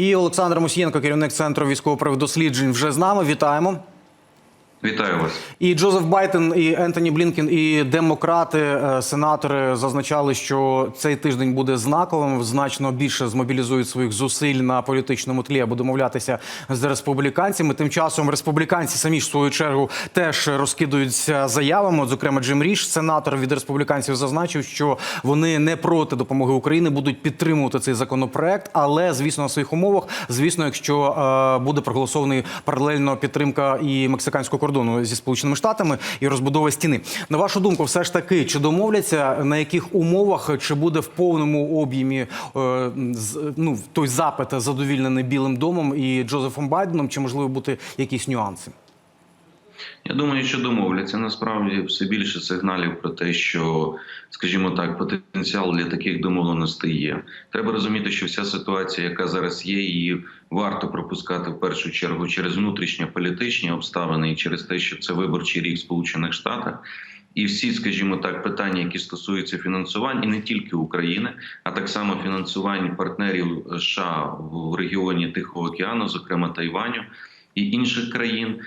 І Олександр Мусієнко, керівник центру військово-правих досліджень, вже з нами. Вітаємо. Вітаю вас. І Джозеф Байден, і Ентоні Блінкен, і демократи, е, сенатори зазначали, що цей тиждень буде знаковим. Значно більше змобілізують своїх зусиль на політичному тлі, аби домовлятися з республіканцями. Тим часом республіканці самі ж в свою чергу теж розкидуються заявами. Зокрема, Джим Ріш, сенатор від республіканців, зазначив, що вони не проти допомоги України, будуть підтримувати цей законопроект, але звісно на своїх умовах. Звісно, якщо е, буде проголосований паралельно підтримка і мексиканського кордону зі сполученими штатами і розбудова стіни. На вашу думку, все ж таки, чи домовляться на яких умовах, чи буде в повному об'ємі е, ну той запит задовільнений Білим домом і Джозефом Байденом, чи можливо бути якісь нюанси? Я думаю, що домовляться. Насправді все більше сигналів про те, що, скажімо так, потенціал для таких домовленостей є. Треба розуміти, що вся ситуація, яка зараз є, її варто пропускати в першу чергу через внутрішньополітичні обставини і через те, що це виборчий рік в Сполучених Штатах. І всі, скажімо так, питання, які стосуються фінансувань, і не тільки України, а так само фінансувань партнерів США в регіоні Тихого океану, зокрема Тайваню і інших країн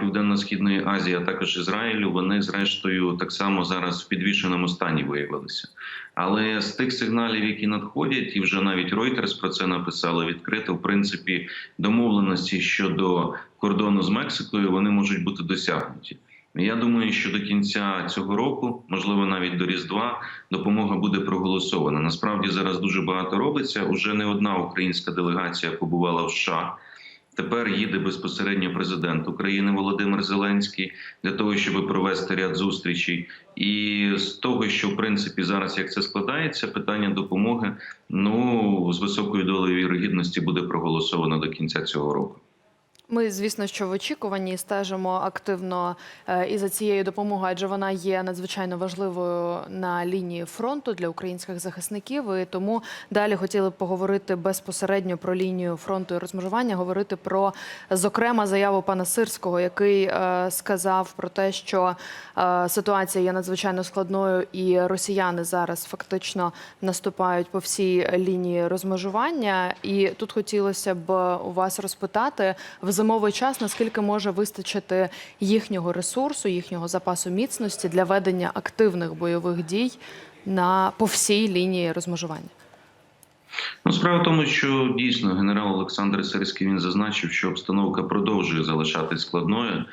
Південно-східної Азії, а також Ізраїлю, вони зрештою так само зараз в підвішеному стані виявилися. Але з тих сигналів, які надходять, і вже навіть Reuters про це написали відкрито. В принципі, домовленості щодо кордону з Мексикою вони можуть бути досягнуті. Я думаю, що до кінця цього року, можливо, навіть до Різдва, допомога буде проголосована. Насправді зараз дуже багато робиться. Уже не одна українська делегація побувала в США. Тепер їде безпосередньо президент України Володимир Зеленський для того, щоб провести ряд зустрічей. І з того, що в принципі зараз як це складається, питання допомоги ну з високою долею вірогідності буде проголосовано до кінця цього року. Ми, звісно, що в очікуванні стежимо активно е, і за цією допомогою, адже вона є надзвичайно важливою на лінії фронту для українських захисників. І тому далі хотіли б поговорити безпосередньо про лінію фронту і розмежування, говорити про зокрема заяву пана Сирського, який е, сказав про те, що е, ситуація є надзвичайно складною, і росіяни зараз фактично наступають по всій лінії розмежування. І тут хотілося б у вас розпитати в зимовий час, наскільки може вистачити їхнього ресурсу, їхнього запасу міцності для ведення активних бойових дій на по всій лінії розмежування. Ну, справа в тому, що дійсно генерал Олександр Сирський він зазначив, що обстановка продовжує залишатись складною.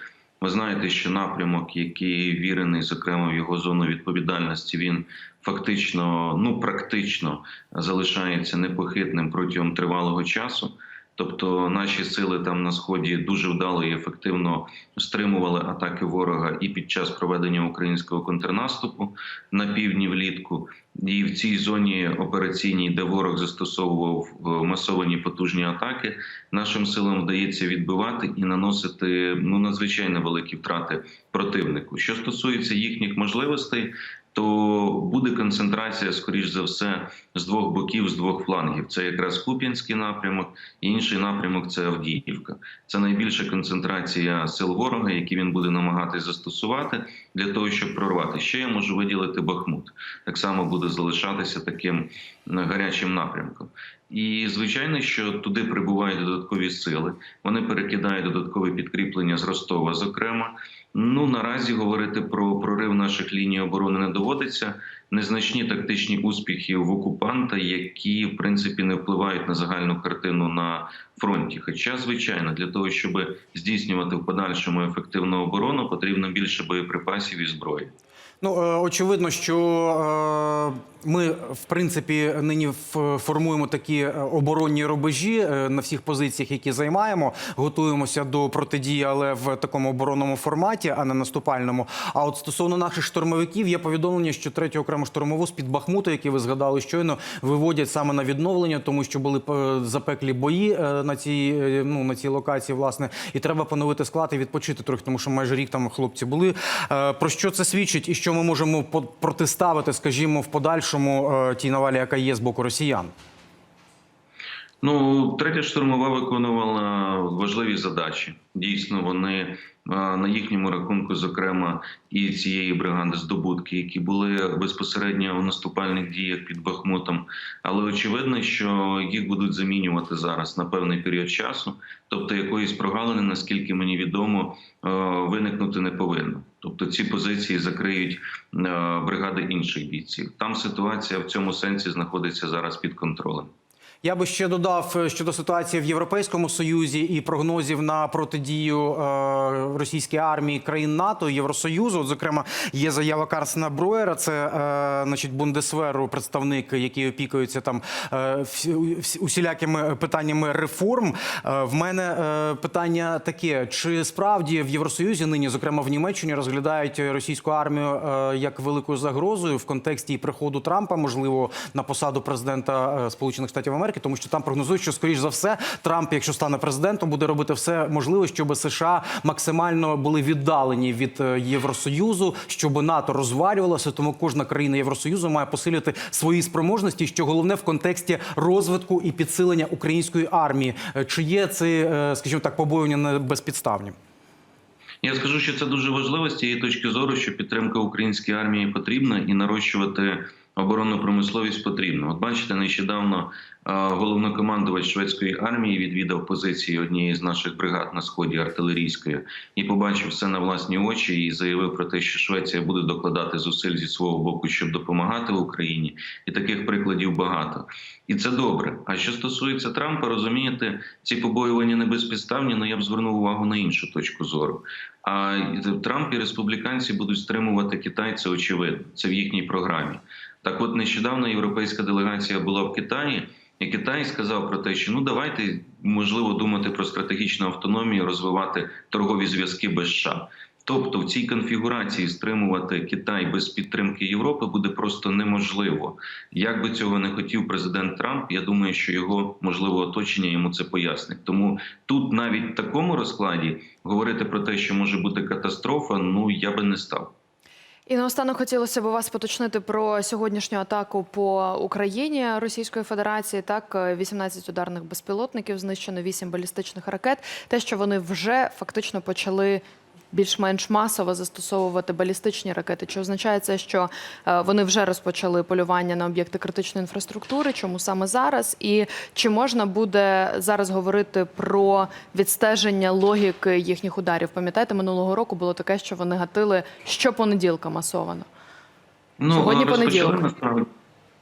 Ви знаєте, що напрямок, який вірений, зокрема в його зону відповідальності, він фактично, ну практично залишається непохитним протягом тривалого часу. Тобто наші сили там на сході дуже вдало і ефективно стримували атаки ворога і під час проведення українського контрнаступу на півдні влітку, і в цій зоні операційній, де ворог застосовував е, масовані потужні атаки, нашим силам вдається відбивати і наносити ну надзвичайно великі втрати противнику. Що стосується їхніх можливостей, то буде концентрація, скоріш за все, з двох боків, з двох флангів. Це якраз Куп'янський напрямок, інший напрямок це Авдіївка. Це найбільша концентрація сил ворога, які він буде намагатися застосувати для того, щоб прорвати. Ще я можу виділити Бахмут. Так само буде залишатися таким гарячим напрямком. І звичайно, що туди прибувають додаткові сили. Вони перекидають додаткові підкріплення з Ростова, зокрема. Ну наразі говорити про прорив наших ліній оборони не доводиться. Незначні тактичні успіхи в окупанта, які в принципі не впливають на загальну картину на фронті. Хоча, звичайно, для того, щоб здійснювати в подальшому ефективну оборону, потрібно більше боєприпасів і зброї. Ну е, очевидно, що е, ми в принципі нині формуємо такі е, оборонні рубежі на всіх позиціях, які займаємо. Готуємося до протидії, але в такому оборонному форматі, а не наступальному. А от стосовно наших штурмовиків, є повідомлення, що третю окрему штурмову з під Бахмута, які ви згадали щойно, виводять саме на відновлення, тому що були запеклі бої на цій ну на цій локації, власне, і треба поновити склад і відпочити трохи, тому що майже рік там хлопці були. Про що це свідчить, і що ми можемо протиставити, скажімо, в подальшому е, тій навалі, яка є з боку росіян? Ну, третя штурмова виконувала важливі задачі. Дійсно, вони на їхньому рахунку, зокрема, і цієї бригади здобутки, які були безпосередньо у наступальних діях під Бахмутом. Але очевидно, що їх будуть замінювати зараз на певний період часу. Тобто, якоїсь прогалини, наскільки мені відомо, е, виникнути не повинно. Тобто ці позиції закриють е, бригади інших бійців. Там ситуація в цьому сенсі знаходиться зараз під контролем. Я би ще додав е, щодо ситуації в Європейському Союзі і прогнозів на протидію е, російській армії країн НАТО Євросоюзу. От, зокрема, є заява Карсена Бруєра, це е, значить Бундесверу, представник, який опікується там усілякими питаннями реформ. В мене питання таке: чи справді в Євросоюзі нині, зокрема в Німеччині, розглядають російську армію як великою загрозою в контексті приходу Трампа, можливо, на посаду президента Сполучених Штатів Америки, тому що там прогнозують, що скоріш за все Трамп, якщо стане президентом, буде робити все можливе, щоб США максимально були віддалені від е, Євросоюзу, щоб НАТО розвалювалося. Тому кожна країна Євросоюзу має посилити свої спроможності, що головне в контексті розвитку і підсилення української армії. Е, Чи є це, е, скажімо так, побоювання не безпідставні? Я скажу, що це дуже важливо з цієї точки зору, що підтримка української армії потрібна і нарощувати оборонну промисловість потрібно. От бачите, нещодавно головнокомандувач шведської армії відвідав позиції однієї з наших бригад на сході артилерійської і побачив все на власні очі і заявив про те, що Швеція буде докладати зусиль зі свого боку, щоб допомагати Україні. І таких прикладів багато. І це добре. А що стосується Трампа, розумієте, ці побоювання не безпідставні, але я б звернув увагу на іншу точку зору. А Трамп і республіканці будуть стримувати Китай, це очевидно. Це в їхній програмі. Так, от нещодавно європейська делегація була в Китаї, і Китай сказав про те, що ну давайте можливо думати про стратегічну автономію, розвивати торгові зв'язки без США. Тобто в цій конфігурації стримувати Китай без підтримки Європи буде просто неможливо. Як би цього не хотів президент Трамп, я думаю, що його можливо оточення йому це пояснить. Тому тут навіть в такому розкладі говорити про те, що може бути катастрофа, ну я би не став. І наостанок хотілося б вас поточнити про сьогоднішню атаку по Україні Російської Федерації. Так, 18 ударних безпілотників знищено 8 балістичних ракет. Те, що вони вже фактично почали. Більш-менш масово застосовувати балістичні ракети. Чи означає це, що е, вони вже розпочали полювання на об'єкти критичної інфраструктури? Чому саме зараз? І чи можна буде зараз говорити про відстеження логіки їхніх ударів? Пам'ятаєте, минулого року було таке, що вони гатили щопонеділка масовано. Ну, Сьогодні понеділок.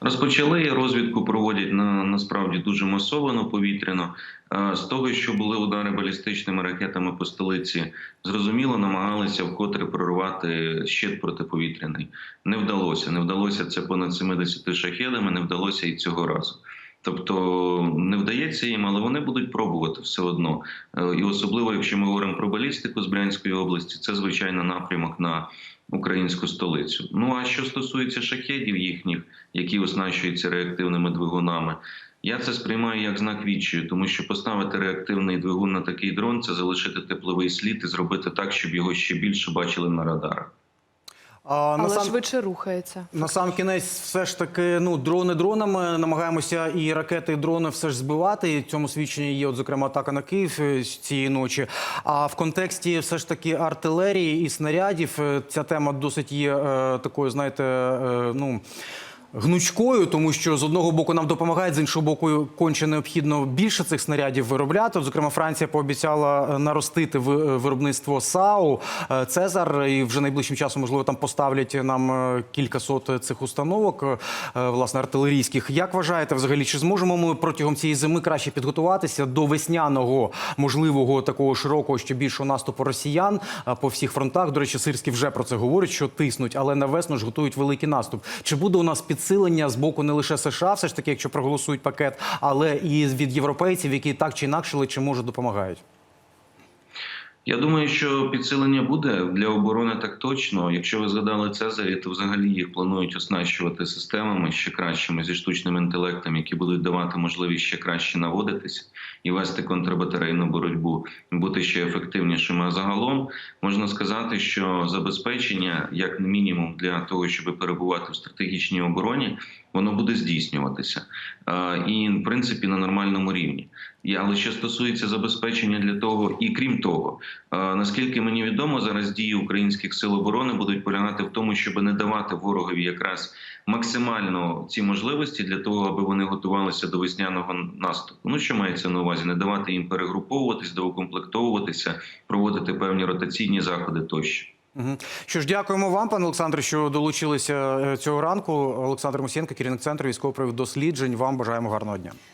Розпочали розвідку проводять на насправді дуже масовано повітряно. Е, З того, що були удари балістичними ракетами по столиці, зрозуміло, намагалися вкотре прорвати щит протиповітряний. Не вдалося. Не вдалося це понад 70 шахедами, не вдалося і цього разу. Тобто не вдається їм, але вони будуть пробувати все одно. Е, І особливо, якщо ми говоримо про балістику з Брянської області, це звичайно напрямок на українську столицю. Ну а що стосується шахедів їхніх, які оснащуються реактивними двигунами, я це сприймаю як знак відчаю, тому що поставити реактивний двигун на такий дрон це залишити тепловий слід і зробити так, щоб його ще більше бачили на радарах. А, Але насам- швидше рухається. На сам кінець, все ж таки, ну дрони дронами намагаємося і ракети, і дрони все ж збивати. І цьому свідченні є, от зокрема, атака на Київ е, цієї ночі. А в контексті все ж таки артилерії і снарядів е, ця тема досить є е, такою, знаєте, е, ну. Гнучкою, тому що з одного боку нам допомагають, з іншого боку, конче необхідно більше цих снарядів виробляти. Зокрема, Франція пообіцяла е, наростити виробництво САУ е, Цезар, і вже найближчим часом можливо там поставлять нам е, кілька сот цих установок, е, власне артилерійських. Як вважаєте, взагалі, чи зможемо ми протягом цієї зими краще підготуватися до весняного можливого такого широкого ще більшого наступу росіян е, по всіх фронтах? До речі, Сирський вже про це говорить, що тиснуть, але на весну ж готують великий наступ. Чи буде у нас підсилення з боку не лише США, все ж таки, якщо проголосують пакет, але і від європейців, які так чи інакше чи може допомагають? Я думаю, що підсилення буде для оборони так точно. Якщо ви згадали Цезарі, то взагалі їх планують оснащувати системами ще кращими зі штучним інтелектом, які будуть давати можливість ще краще наводитись і вести контрбатарейну боротьбу, бути ще ефективнішими. А загалом можна сказати, що забезпечення, як мінімум, для того, щоб перебувати в стратегічній обороні, воно буде здійснюватися і, в принципі, на нормальному рівні. Але що стосується забезпечення для того, і крім того, е, наскільки мені відомо, зараз дії українських сил оборони будуть полягати в тому, щоб не давати ворогові якраз максимально ці можливості для того, аби вони готувалися до весняного наступу. Ну що мається на увазі? Не давати їм перегруповуватись, доукомплектовуватися, проводити певні ротаційні заходи тощо. Що ж, дякуємо вам, пане Олександре, що долучилися е, цього ранку. Олександр Мусієнко, керівник центру військово-правових досліджень. Вам бажаємо гарного дня.